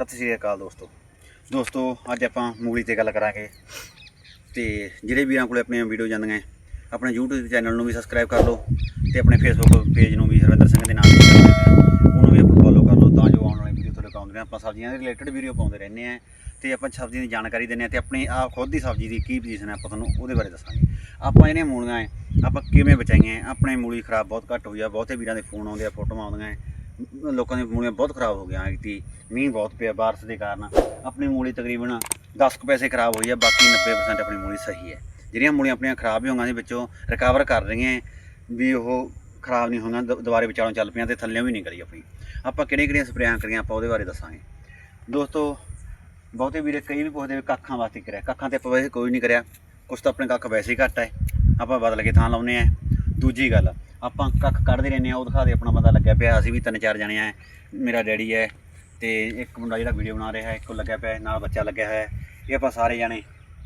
ਸਤਿ ਸ਼੍ਰੀ ਅਕਾਲ ਦੋਸਤੋ। ਦੋਸਤੋ, ਅੱਜ ਆਪਾਂ ਮੂਲੀ ਤੇ ਗੱਲ ਕਰਾਂਗੇ। ਤੇ ਜਿਹੜੇ ਵੀਰਾਂ ਕੋਲੇ ਆਪਣੀਆਂ ਵੀਡੀਓ ਜਾਂਦੀਆਂ ਆਪਣੇ YouTube ਚੈਨਲ ਨੂੰ ਵੀ ਸਬਸਕ੍ਰਾਈਬ ਕਰ ਲਓ ਤੇ ਆਪਣੇ Facebook ਪੇਜ ਨੂੰ ਵੀ ਹਰਵਿੰਦਰ ਸਿੰਘ ਦੇ ਨਾਮ ਉਹਨੂੰ ਵੀ ਆਪਾਂ ਫੋਲੋ ਕਰ ਲਓ ਤਾਂ ਜੋ ਆਉਣ ਵਾਲੀ ਵੀਡੀਓ ਤੁਹਾਡੇ ਪਾਉਂਦੇ ਆਉਂਦੀਆਂ ਆਪਾਂ ਸਬਜ਼ੀਆਂ ਦੇ ਰਿਲੇਟਡ ਵੀਡੀਓ ਪਾਉਂਦੇ ਰਹਿੰਦੇ ਆ ਤੇ ਆਪਾਂ ਸਬਜ਼ੀਆਂ ਦੀ ਜਾਣਕਾਰੀ ਦਿੰਦੇ ਆ ਤੇ ਆਪਣੀ ਆ ਖੁਦ ਦੀ ਸਬਜ਼ੀ ਦੀ ਕੀ ਪੋਜੀਸ਼ਨ ਹੈ ਆਪਾਂ ਤੁਹਾਨੂੰ ਉਹਦੇ ਬਾਰੇ ਦੱਸਾਂਗੇ। ਆਪਾਂ ਜਿਹੜੀਆਂ ਮੂਲੀਆਂ ਹੈ ਆਪਾਂ ਕਿਵੇਂ ਬਚਾਈਆਂ ਆਪਣੇ ਮੂਲੀ ਖਰਾਬ ਬਹੁਤ ਘੱਟ ਹੋਈ ਆ, ਬਹੁਤੇ ਵੀਰਾਂ ਦੇ ਫੋਨ ਆਉਂਦੇ ਆ, ਫੋਟੋਆਂ ਆਉਂਦੀਆਂ ਹੈ। ਲੋਕਾਂ ਦੀਆਂ ਮੂਲੀਆਂ ਬਹੁਤ ਖਰਾਬ ਹੋ ਗਈਆਂ ਐਤੀ ਮੀਂਹ ਬਹੁਤ ਪਿਆ ਬਾਰਿਸ਼ ਦੇ ਕਾਰਨ। ਆਪਣੀ ਮੂਲੀ ਤਕਰੀਬਨ 10 ਕੁ ਪੈਸੇ ਖਰਾਬ ਹੋਈ ਹੈ ਬਾਕੀ 90% ਆਪਣੀ ਮੂਲੀ ਸਹੀ ਹੈ। ਜਿਹੜੀਆਂ ਮੂਲੀਆਂ ਆਪਣੀਆਂ ਖਰਾਬ ਵੀ ਹੋਈਆਂ ਦੇ ਵਿੱਚੋਂ ਰਿਕਵਰ ਕਰ ਰਹੀਆਂ ਵੀ ਉਹ ਖਰਾਬ ਨਹੀਂ ਹੋਈਆਂ ਦੁਬਾਰੇ ਵਿਚਾਲੋਂ ਚੱਲ ਪਈਆਂ ਤੇ ਥੱਲੇੋਂ ਵੀ ਨਿਕਲੀ ਆਪਣੀ। ਆਪਾਂ ਕਿਹੜੀਆਂ ਕਿਹੜੀਆਂ ਸਪਰੇਆਂ ਕਰੀਆਂ, ਆਪਾਂ ਉਹਦੇ ਬਾਰੇ ਦੱਸਾਂਗੇ। ਦੋਸਤੋ, ਬਹੁਤੇ ਵੀਰੇ ਕਈ ਵੀ ਪੁੱਛਦੇ ਵੀ ਕੱਖਾਂ ਵਾਸਤੇ ਕਰਿਆ? ਕੱਖਾਂ ਤੇ ਆਪਾਂ ਵੈਸੇ ਕੋਈ ਨਹੀਂ ਕਰਿਆ। ਕੁਛ ਤਾਂ ਆਪਣੇ ਕੱਖ ਵੈਸੇ ਹੀ ਘੱਟ ਹੈ। ਆਪਾਂ ਬਦਲ ਕੇ ਥਾਂ ਲਾਉਨੇ ਆ ਦੂਜੀ ਗੱਲ, ਆਪਾਂ ਕੱਖ ਕੱਢਦੇ ਰਹਿੰਦੇ ਆ ਉਹ ਦਿਖਾ ਦੇ, ਆਪਣਾ ਬੰਦਾ ਲੱਗਿਆ ਪਿਆ, ਅਸੀਂ ਵੀ ਤਿੰਨ ਚਾਰ ਜਣੇ ਆ, ਮੇਰਾ ਡੈਡੀ ਹੈ ਤੇ ਇੱਕ ਮੁੰਡਾ ਜਿਹੜਾ ਵੀਡੀਓ ਬਣਾ ਰਿਹਾ ਹੈ ਇੱਕ ਲੱਗਿਆ ਪਿਆ ਨਾਲ ਬੱਚਾ ਲੱਗਿਆ ਹੋਇਆ ਇਹ ਆਪਾਂ ਸਾਰੇ ਜਣੇ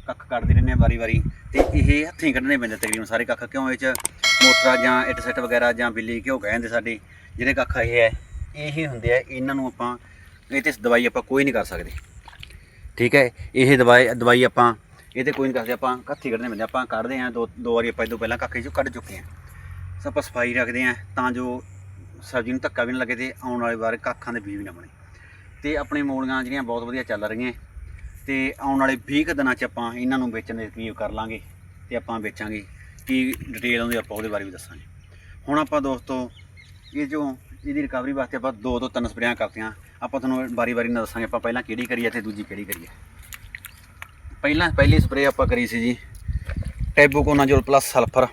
ਕੱਖ ਕੱਢਦੇ ਰਹਿੰਦੇ ਆ ਵਾਰੀ ਵਾਰੀ ਤੇ ਇਹ ਹੱਥੀਂ ਕੱਢਣੇ ਪੈਂਦੇ ਤਕਰੀਬਨ ਸਾਰੇ ਕੱਖ, ਕਿਉਂ ਇਹ ਚ ਮੋਟਰਾ ਜਾਂ ਇੱਟ ਸੈੱਟ ਵਗੈਰਾ ਜਾਂ ਬਿੱਲੀ ਘਿਓ ਕਹਿੰਦੇ ਸਾਡੇ, ਜਿਹੜੇ ਕੱਖ ਇਹ ਹੈ, ਇਹੀ ਹੁੰਦੇ ਆ, ਇਹਨਾਂ ਨੂੰ ਆਪਾਂ, ਇਹ ਤੇ ਦਵਾਈ ਆਪਾਂ ਕੋਈ ਨਹੀਂ ਕਰ ਸਕਦੇ। ਠੀਕ ਹੈ, ਇਹ ਦਵਾਈ ਦਵਾਈ ਆਪਾਂ, ਇਹ ਤੇ ਕੋਈ ਨਹੀਂ ਕਰਦੇ ਆਪਾਂ ਹੱਥੀਂ ਕੱਢਣੇ ਪੈਂਦੇ, ਆਪਾਂ ਕੱਢਦੇ ਆ ਦੋ ਦੋ ਵਾਰੀ ਆਪਾਂ ਇਹ ਪਹਿਲਾਂ ਕੱਖੇ ਚੋਂ ਕੱਢ ਚੁੱਕੇ ਆ ਆਪਾਂ ਸਫ਼ਾਈ ਰੱਖਦੇ ਆ ਤਾਂ ਜੋ ਸਬਜ਼ੀ ਨੂੰ ਧੱਕਾ ਵੀ ਨਾ ਲੱਗੇ ਤੇ ਆਉਣ ਵਾਲੇ ਵਾਰ ਕੱਖਾਂ ਦੇ ਬੀਜ ਵੀ ਨਾ ਬਣੇ। ਤੇ ਆਪਣੀ ਮੂਲੀਆਂ ਜਿਹੜੀਆਂ ਬਹੁਤ ਵਧੀਆ ਚੱਲ ਰਹੀਆਂ। ਤੇ ਆਉਣ ਵਾਲੇ 20 ਕੁ ਦਿਨਾਂ ਚ ਆਪਾਂ ਇਹਨਾਂ ਨੂੰ ਵੇਚਣ ਦੇ ਤਕਰੀਬ ਕਰ ਲਾਂਗੇ ਤੇ ਆਪਾਂ ਵੇਚਾਂਗੇ ਕੀ ਡਿਟੇਲ ਆਉਂਦੀ ਆਪਾਂ ਉਹਦੇ ਬਾਰੇ ਵੀ ਦੱਸਾਂਗੇ। ਹੁਣ ਆਪਾਂ ਦੋਸਤੋ, ਇਹ ਜੋ ਇਹਦੀ ਰਿਕਵਰੀ ਵਾਸਤੇ ਆਪਾਂ ਦੋ ਤੋਂ ਤਿੰਨ ਸਪਰੇਆਂ ਕਰਤੀਆਂ। ਆਪਾਂ ਤੁਹਾਨੂੰ ਵਾਰੀ-ਵਾਰੀ ਨਾਲ ਦੱਸਾਂਗੇ ਆਪਾਂ ਪਹਿਲਾਂ ਕਿਹੜੀ ਕਰੀਏ ਤੇ ਦੂਜੀ ਕਿਹੜੀ ਕਰੀਏ। ਪਹਿਲਾਂ ਪਹਿਲੀ ਸਪਰੇਅ ਆਪਾਂ ਕਰੀ ਸੀ ਜੀ ਟੈਬੂਕੋਨਾਜੋਲ ਪਲੱਸ ਸਲਫਰ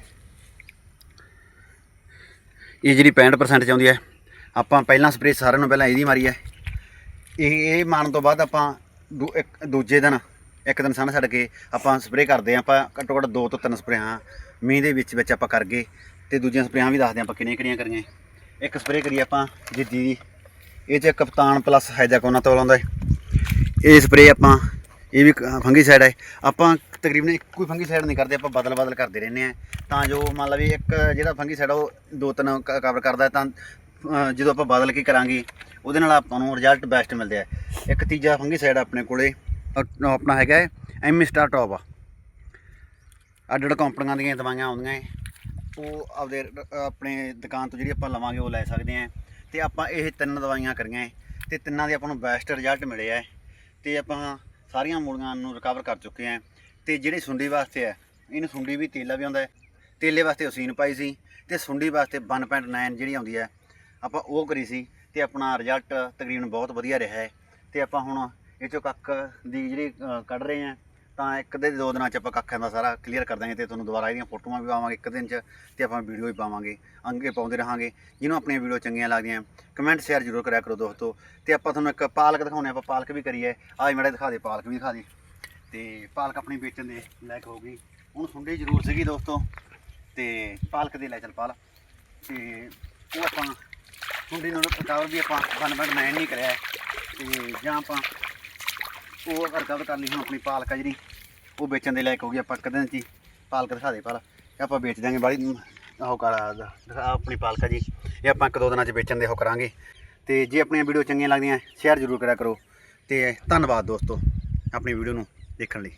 ਇਹ ਜਿਹੜੀ 65% ਚ ਆਉਂਦੀ ਹੈ, ਆਪਾਂ ਪਹਿਲਾਂ ਸਪਰੇਅ ਸਾਰਿਆਂ ਨੂੰ ਪਹਿਲਾਂ ਇਹਦੀ ਮਾਰੀ ਹੈ। ਇਹ ਇਹ ਮਾਰਨ ਤੋਂ ਬਾਅਦ ਆਪਾਂ ਦੂ- ਇੱਕ, ਦੂਜੇ ਦਿਨ, ਇੱਕ ਦਿਨ ਸਨ ਛੱਡ ਕੇ ਆਪਾਂ ਸਪਰੇਅ ਕਰਦੇ ਹਾਂ, ਆਪਾਂ ਘੱਟੋ ਘੱਟ ਦੋ ਤੋਂ ਤਿੰਨ ਸਪਰੇਆਂ ਮੀਂਹ ਦੇ ਵਿੱਚ ਵਿੱਚ ਆਪਾਂ ਕਰ ਗਏ ਤੇ ਦੂਜੀਆਂ ਸਪਰੇਆਂ ਵੀ ਦੱਸਦੇ ਹਾਂ ਆਪਾਂ ਕਿਹੜੀਆਂ ਕਿਹੜੀਆਂ ਕਰੀਆਂ। ਇੱਕ ਸਪਰੇਅ ਕਰੀ ਆਪਾਂ ਜਿੱਦੀ ਦੀ। ਇਹ ਚ ਕਪਤਾਨ ਪਲੱਸ ਹੈਜਾਕੋਨਾ ਤੋਲ ਆਉਂਦਾ ਹੈ। ਇਹ ਸਪਰੇਅ ਆਪਾਂ, ਇਹ ਵੀ ਫੰਗੀਸਾਈਡ ਹੈ। ਆਪਾਂ ਤਕਰੀਬਨ ਇੱਕੋ ਹੀ ਫੰਗੀਸਾਈਡ ਨਹੀਂ ਕਰਦੇ, ਆਪਾਂ ਬਦਲ ਬਦਲ ਕਰਦੇ ਰਹਿੰਦੇ ਆ ਤਾਂ ਜੋ ਮੰਨ ਲਓ ਵੀ ਇੱਕ ਜਿਹੜਾ ਫੰਗੀਸਾਈਡ ਉਹ ਦੋ ਤਿੰਨ ਕਵਰ ਕਰਦਾ ਤਾਂ ਜਦੋਂ ਆਪਾਂ ਬਦਲ ਕੇ ਕਰਾਂਗੇ, ਉਹਦੇ ਨਾਲ ਆਪਾਂ ਨੂੰ ਰਿਜ਼ਲਟ ਬੈਸਟ ਮਿਲਦੇ ਹੈ ਇੱਕ ਤੀਜਾ ਫੰਗੀਸਾਈਡ ਆਪਣੇ ਕੋਲੇ ਆਪਣਾ ਹੈਗਾ ਹੈ ਐਮ ਸਟਾਰ ਟੌਪ ਆ। ਅੱਡ ਅੱਡ ਕੰਪਨੀਆਂ ਦੀਆਂ ਦਵਾਈਆਂ ਆਉਂਦੀਆਂ ਹੈ। ਉਹ ਆਪਦੇ ਆਪਣੇ ਦੁਕਾਨ ਤੋਂ ਜਿਹੜੀ ਆਪਾਂ ਲਵਾਂਗੇ, ਉਹ ਲੈ ਸਕਦੇ ਆ ਤੇ ਆਪਾਂ ਇਹ ਤਿੰਨ ਦਵਾਈਆਂ ਕਰੀਆਂ ਹੈ, ਤੇ ਤਿੰਨਾਂ ਦੇ ਆਪਾਂ ਨੂੰ ਬੈਸਟ ਰਿਜ਼ਲਟ ਮਿਲੇ ਹੈ। ਤੇ ਆਪਾਂ ਸਾਰੀਆਂ ਮੂਲੀਆਂ ਨੂੰ ਰਿਕਵਰ ਕਰ ਚੁੱਕੇ ਆ ਤੇ ਜਿਹੜੀ ਸੁੰਡੀ ਵਾਸਤੇ ਹੈ, ਇਹਨੂੰ ਸੁੰਡੀ ਵੀ ਤੇਲਾ ਵੀ ਆਉਂਦਾ ਹੈ। ਤੇਲੇ ਵਾਸਤੇ ਉਸੀਨ ਪਾਈ ਸੀ ਤੇ ਸੁੰਡੀ ਵਾਸਤੇ 1.9 ਜਿਹੜੀ ਆਉਂਦੀ ਹੈ, ਆਪਾਂ ਉਹ ਕਰੀ ਸੀ ਤੇ ਆਪਣਾ ਰਿਜ਼ਲਟ ਤਕਰੀਬਨ ਬਹੁਤ ਵਧੀਆ ਰਿਹਾ ਹੈ। ਤੇ ਆਪਾਂ ਹੁਣ ਇਹ ਚੋਂ ਕੱਖ ਦੀ ਜਿਹੜੀ ਕੱਢ ਰਹੇ ਆ ਤਾਂ ਇੱਕ ਦੇ ਦੋ ਦਿਨਾਂ ਚ ਆਪਾਂ ਕੱਖਾਂ ਦਾ ਸਾਰਾ ਕਲੀਅਰ ਕਰ ਦਾਂਗੇ ਤੇ ਤੁਹਾਨੂੰ ਦੁਬਾਰਾ ਇਹਦੀਆਂ ਫੋਟੋਆਂ ਵੀ ਪਾਵਾਂਗੇ ਇੱਕ ਦਿਨ ਚ ਤੇ ਆਪਾਂ ਵੀਡੀਓ ਵੀ ਪਾਵਾਂਗੇ, ਅੰਗੇ ਪਾਉਂਦੇ ਰਹਾਂਗੇ। ਜਿਹਨੂੰ ਆਪਣੀਆਂ ਵੀਡੀਓ ਚੰਗੀਆਂ ਲੱਗਦੀਆਂ ਕਮੈਂਟ ਸ਼ੇਅਰ ਜ਼ਰੂਰ ਕਰਿਆ ਕਰੋ ਦੋਸਤੋ। ਤੇ ਆਪਾਂ ਤੁਹਾਨੂੰ ਇੱਕ ਪਾਲਕ ਦਿਖਾਉਣੇ ਆਪਾਂ ਪਾਲਕ ਵੀ ਕਰੀਏ। ਆਜ ਮੜੇ ਦਿਖਾ ਦੇ, ਪਾਲਕ ਵੀ ਦਿਖਾ ਦੇ। ਤੇ ਪਾਲਕ ਆਪਣੀ ਵੇਚਣ ਦੇ ਲਾਇਕ ਹੋ ਗਈ। ਹੁਣ ਸੁੰਡੀ ਜ਼ਰੂਰ ਸੀਗੀ ਦੋਸਤੋ, ਤੇ ਪਾਲਕ ਦੇ ਲੈ ਚੱਲ ਪਾਲ। ਤੇ ਉਹ ਆਪਾਂ ਸੁੰਡੀ ਨੂੰ ਰਿਕਵਰ ਵੀ ਆਪਾਂ ਬਨ ਬਨ ਮੈਂ ਨਹੀਂ ਕਰਿਆ। ਤੇ ਜਾਂ ਆਪਾਂ ਉਹ ਰਿਕਵਰ ਕਰ ਲਈ ਹੁਣ ਆਪਣੀ ਪਾਲਕ ਆ ਜਿਹੜੀ, ਉਹ ਵੇਚਣ ਦੇ ਲਾਇਕ ਹੋ ਗਈ ਆਪਾਂ ਕਦੇ ਦਿਨ ਪਾਲਕ ਦਿਖਾ ਦੇ ਪਾਲ ਆਪਾਂ ਵੇਚ ਦਾਂਗੇ ਬਾੜੀ ਉਹ ਕਰ ਆਪਣੀ ਪਾਲਕਾ ਜੀ। ਇਹ ਆਪਾਂ ਇੱਕ ਦੋ ਦਿਨਾਂ ਚ ਵੇਚਣ ਦੇ ਉਹ ਕਰਾਂਗੇ। ਤੇ ਜੇ ਆਪਣੀਆਂ ਵੀਡੀਓ ਚੰਗੀਆਂ ਲੱਗਦੀਆਂ, ਸ਼ੇਅਰ ਜ਼ਰੂਰ ਕਰਿਆ ਕਰੋ। ਤੇ ਧੰਨਵਾਦ ਦੋਸਤੋ, ਆਪਣੀ ਵੀਡੀਓ ਨੂੰ। ਦੇਖਣ ਲਈ।